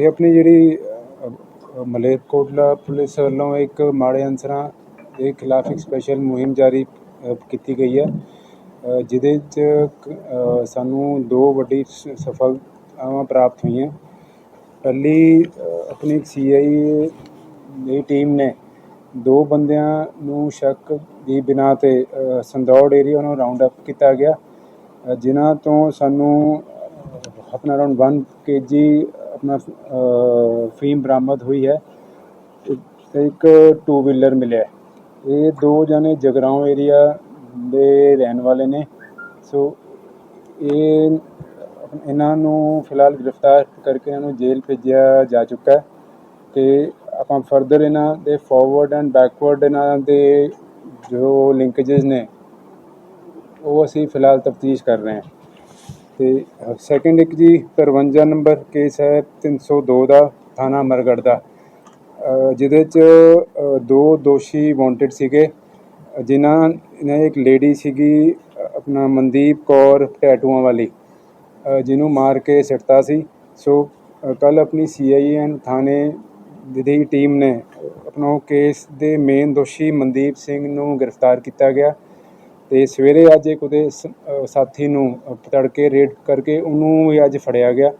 ਹਾਂਜੀ ਇਹ ਆਪਣੀ ਜਿਹੜੀ ਅ, ਮਲੇਰਕੋਟਲਾ ਪੁਲਿਸ ਵੱਲੋਂ ਇੱਕ ਮਾੜੇ ਅਨਸਰਾਂ ਦੇ ਖਿਲਾਫ ਇੱਕ ਸਪੈਸ਼ਲ ਮੁਹਿੰਮ ਜਾਰੀ ਅ, ਕੀਤੀ ਗਈ ਹੈ। ਅ, ਜਿਹਦੇ 'ਚ ਕ- ਅ, ਸਾਨੂੰ ਦੋ ਵੱਡੀ ਸ- ਸਫਲਤਾਵਾਂ ਪ੍ਰਾਪਤ ਹੋਈਆਂ। ਪਹਿਲੀ ਅ, ਆਪਣੀ ਸੀਆਈ ਦੀ ਟੀਮ ਨੇ ਦੋ ਬੰਦਿਆਂ ਨੂੰ ਸ਼ੱਕ ਦੀ ਬਿਨਾਂ ਤੇ ਅ, ਸੰਦੌੜ ਏਰੀਆ ਨੂੰ ਰਾਉਂਡ ਅਪ ਕੀਤਾ ਗਿਆ। ਅ, ਜਿਨ੍ਹਾਂ ਤੋਂ ਸਾਨੂੰ ਅ, ਆਪਣਾ ਅਰਾਊਂਡ 1 ਕੇਜੀ ਆਪਣਾ ਫੀਮ ਬਰਾਮਦ ਹੋਈ ਹੈ ਤੇ ਇੱਕ ਟੂ ਵੀਲਰ ਮਿਲਿਆ ਇਹ ਦੋ ਜਣੇ ਜਗਰਾਉਂ ਏਰੀਆ ਦੇ ਰਹਿਣ ਵਾਲੇ ਨੇ। ਸੋ ਇਹ ਇਹਨਾਂ ਨੂੰ ਫਿਲਹਾਲ ਗ੍ਰਿਫਤਾਰ ਕਰਕੇ ਇਹਨਾਂ ਨੂੰ ਜੇਲ੍ਹ ਭੇਜਿਆ ਜਾ ਚੁੱਕਾ ਹੈ ਤੇ ਆਪਾਂ ਫਰਦਰ ਇਹਨਾਂ ਦੇ ਫਾਰਵਰਡ ਐਂਡ ਬੈਕਵਰਡ ਇਹਨਾਂ ਦੇ ਜੋ ਲਿੰਕੇजेस ਨੇ, ਉਹ ਅਸੀਂ ਫਿਲਹਾਲ ਤਫਤੀਸ਼ ਕਰ ਰਹੇ ਹਾਂ। ਤੇ ਸੈਕੰਡ ਇੱਕ ਜੀ 53 ਨੰਬਰ ਕੇਸ ਹੈ 302 ਦਾ ਥਾਣਾ ਅਮਰਗੜ੍ਹ ਦਾ। ਜਿਹਦੇ ਚ ਦੋ ਦੋਸ਼ੀ ਵਾਂਟਡ ਸੀਗੇ। ਜਿਨ੍ਹਾਂ ਨੇ ਇੱਕ ਲੇਡੀ ਸੀਗੀ ਆਪਣਾ ਮਨਦੀਪ ਕੌਰ ਟੈਟੂਆਂ ਵਾਲੀ ਜਿਹਨੂੰ ਮਾਰ ਕੇ ਸਿੱਟਤਾ ਸੀ। ਸੋ ਕੱਲ ਆਪਣੀ ਸੀਆਈਐਨ ਥਾਣੇ ਦੀ ਟੀਮ ਨੇ ਆਪਣਾ ਕੇਸ ਦੇ ਮੇਨ ਦੋਸ਼ੀ ਮਨਦੀਪ ਸਿੰਘ ਨੂੰ ਗ੍ਰਿਫਤਾਰ ਕੀਤਾ ਗਿਆ। ਤੇ ਸਵੇਰੇ ਅੱਜ ਇੱਕ ਉਹਦੇ ਸਾਥੀ ਨੂੰ ਤੜਕੇ ਰੇਡ ਕਰਕੇ ਉਹਨੂੰ ਵੀ ਅੱਜ ਫੜਿਆ ਗਿਆ।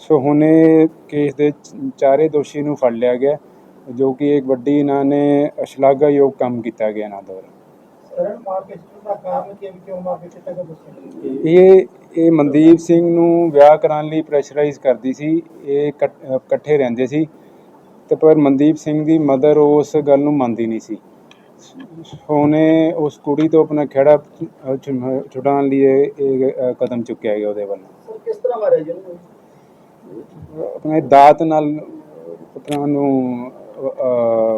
ਸੋ ਹੁਣ ਇਹ ਕੇਸ ਦੇ ਚਾਰੇ ਦੋਸ਼ੀ ਨੂੰ ਫੜ ਲਿਆ ਗਿਆ ਜੋ ਕਿ ਇੱਕ ਵੱਡੀ ਇਹਨਾਂ ਨੇ ਸ਼ਲਾਘਾਯੋਗ ਕੰਮ ਕੀਤਾ ਗਿਆ ਇਹਨਾਂ ਦੁਆਰਾ। ਇਹ ਇਹ ਮਨਦੀਪ ਸਿੰਘ ਨੂੰ ਵਿਆਹ ਕਰਾਉਣ ਲਈ ਪ੍ਰੈਸ਼ਰਾਈਜ਼ ਕਰਦੀ ਸੀ। ਇਹ ਇਕੱਠੇ ਰਹਿੰਦੇ ਸੀ। ਤੇ ਪਰ ਮਨਦੀਪ ਸਿੰਘ ਦੀ ਮਦਰ ਉਸ ਗੱਲ ਨੂੰ ਮੰਨਦੀ ਨਹੀਂ ਸੀ। ਉਹਨੇ ਉਸ ਕੁੜੀ ਤੋਂ ਆਪਣਾ ਛੁ- ਛੁਡਾਉਣ ਲਈ ਇਹ ਇਹ, ਅ, ਕਦਮ ਚੁੱਕਿਆ ਗਿਆ ਉਹਦੇ ਵੱਲੋਂ। ਸਰ ਕਿਸ ਤਰ੍ਹਾਂ ਮਾਰਿਆ ਜੀ ਉਹਨੂੰ? ਆਪਣੇ ਦਾਤ ਨਾਲ ਆਪਣਾ ਨੂੰ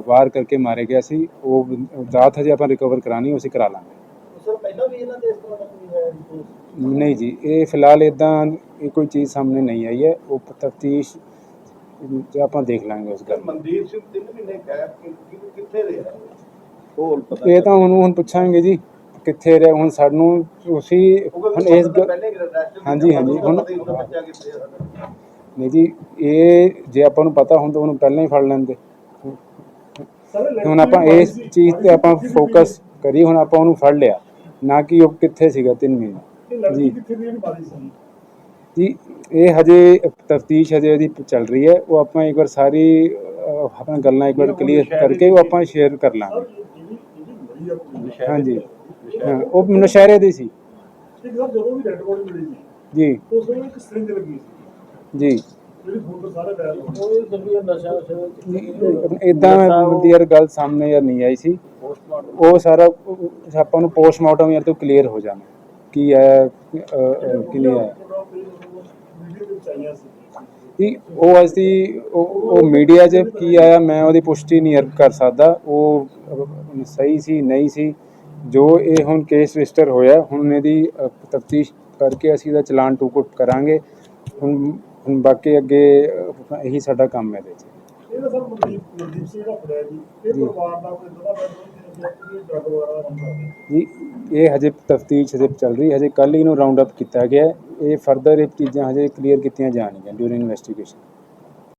ਵਾਰ ਕਰਕੇ ਮਾਰੇ ਗਿਆ ਸੀ। ਉਹ ਦਾਤ ਹਜੇ ਆਪਾਂ ਰਿਕਵਰ ਕਰਾਣੀ ਉਹ ਅਸੀਂ ਕਰਾ ਲਾਂਗੇ। ਸਰ ਪਹਿਲਾਂ ਵੀ ਇਹਨਾਂ ਦੇ ਇਸ ਤਰ੍ਹਾਂ ਦਾ ਕੋਈ ਹੈ ਰਿਪੋਰਟ ਨਹੀਂ ਜੀ ਇਹ ਫਿਲਹਾਲ ਇਦਾਂ ਇਹ ਕੋਈ ਚੀਜ਼ ਸਾਹਮਣੇ ਨਹੀਂ ਆਈ ਹੈ। ਉਹ ਤਫਤੀਸ਼ ਆਪਾਂ ਦੇਖ ਲਾਂਗੇ ਉਸ ਗੱਲ ਨੂੰ। ਮਨਦੀਪ ਸਿੰਘ ਤਿੰਨ ਮਹੀਨੇ ਗੈਪ ਕਿੱਥੇ ਰਿਹਾ? ਇਹ ਤਾਂ ਹੁਣ ਹੁਣ ਪੁੱਛਾਂਗੇ ਜੀ ਕਿੱਥੇ ਰਿਹਾ ਹੁਣ ਸਾਨੂੰ ਉਸੀ ਹੁਣ ਇਸ ਹਾਂਜੀ, ਹਾਂਜੀ, ਹੁਣ- ਨਹੀਂ ਜੀ ਇਹ ਜੇ ਆਪਾਂ ਨੂੰ ਪਤਾ ਹੁੰਦਾ ਉਹਨੂੰ ਪਹਿਲਾਂ ਹੀ ਫੜ ਲੈਂਦੇ। ਹੁਣ ਆਪਾਂ ਇਸ ਚੀਜ਼ ਤੇ ਆਪਾਂ ਫੋਕਸ ਕਰੀ ਹੁਣ ਆਪਾਂ ਉਹਨੂੰ ਫੜ ਲਿਆ। ਨਾ ਕਿ ਉਹ ਕਿੱਥੇ ਸੀਗਾ 3 ਮਹੀਨੇ। ਜੀ। ਜੀ ਇਹ ਹਜੇ ਤਫਤੀਸ਼ ਹਜੇ ਇਹਦੀ ਚੱਲ ਰਹੀ ਹੈ। ਉਹ ਆਪਾਂ ਇੱਕ ਵਾਰ ਸਾਰੀ ਆਪਣਾ ਗੱਲਾਂ ਇੱਕ ਵਾਰ ਕਲੀਅਰ ਕਰਕੇ ਉਹ ਆਪਾਂ ਸ਼ੇਅਰ ਕਰ ਲਾਂਗੇ। ਹਾਂਜੀ। ਹਾਂ ਉਹ ਨਸ਼ਹਿਰੇ ਦੀ ਸੀ। ਜਦੋਂ ਵੀ ਡੈਡ ਬੋਡੀ ਮਿਲੀ ਸੀ ਜੀ। ਉਸ ਵੇਲੇ ਇੱਕ ਸਰਿੰਜ ਲੱਗੀ ਸੀ। ਜੀ। ਜਿਹੜੀ ਫੋਟੋ ਸਾਰੇ ਬੈਲ ਉਹ ਜੰਮੀ ਨਸ਼ਾ ਇਦਾਂ ਦੀ ਯਾਰ ਗੱਲ ਸਾਹਮਣੇ ਯਾਰ ਨਹੀਂ ਆਈ ਸੀ। ਉਹ ਸਾਰਾ ਆਪਾਂ ਨੂੰ ਪੋਸਟਮਾਰਟਮ ਯਾਰ ਤੋਂ ਕਲੀਅਰ ਹੋ ਜਾਣਾ। ਕੀ ਹੈ ਕੀ ਨਹੀਂ ਹੈ। ਵੀਡੀਓ ਵਿੱਚ ਆਈਆਂ ਸੀ। ਜੀ ਉਹ ਅਸੀਂ ਉਹ ਉਹ ਮੀਡੀਆ 'ਚ ਕੀ ਆਇਆ ਮੈਂ ਉਹਦੀ ਪੁਸ਼ਟੀ ਨਹੀਂ ਯਾਰ ਕਰ ਸਕਦਾ। ਉਹ ਸਹੀ ਸੀ ਨਹੀਂ ਸੀ ਜੋ ਇਹ ਹੁਣ ਕੇਸ ਰਜਿਸਟਰ ਹੋਇਆ ਹੁਣ ਇਹਦੀ ਤਫਤੀਸ਼ ਕਰਕੇ ਅਸੀਂ ਇਹਦਾ ਚਲਾਨ ਟੂਕੁੱਟ ਕਰਾਂਗੇ। ਹੁਣ ਹੁਣ ਬਾਕੀ ਅੱਗੇ ਇਹੀ ਸਾਡਾ ਕੰਮ ਹੈ ਇਹਦੇ 'ਚ ਇਹ ਤਾਂ ਸਰ ਮਨਦੀਪ ਮਨਦੀਪ ਸਿੰਘ ਦਾ ਫੜਿਆ ਜੀ। ਇਹ ਪਰਿਵਾਰ ਦਾ ਕੋਈ ਦਦਾ ਬੈਠ ਨਹੀਂ ਡਰਗ ਵਗੈਰਾ ਕੰਮ ਕਰਦੇ ਜੀ ਇਹ ਹਜੇ ਤਫਤੀਸ਼ ਹਜੇ ਚੱਲ ਰਹੀ ਹਜੇ ਕੱਲ੍ਹ ਹੀ ਨੂੰ ਰਾਉਂਡ ਅਪ ਕੀਤਾ ਗਿਆ। ਇਹ ਫਰਦਰ ਇਹ ਚੀਜ਼ਾਂ ਹਜੇ ਕਲੀਅਰ ਕੀਤੀਆਂ ਜਾਣਗੀਆਂ ਡਿਊਰਿੰਗ ਇਨਵੈਸਟੀਗੇਸ਼ਨ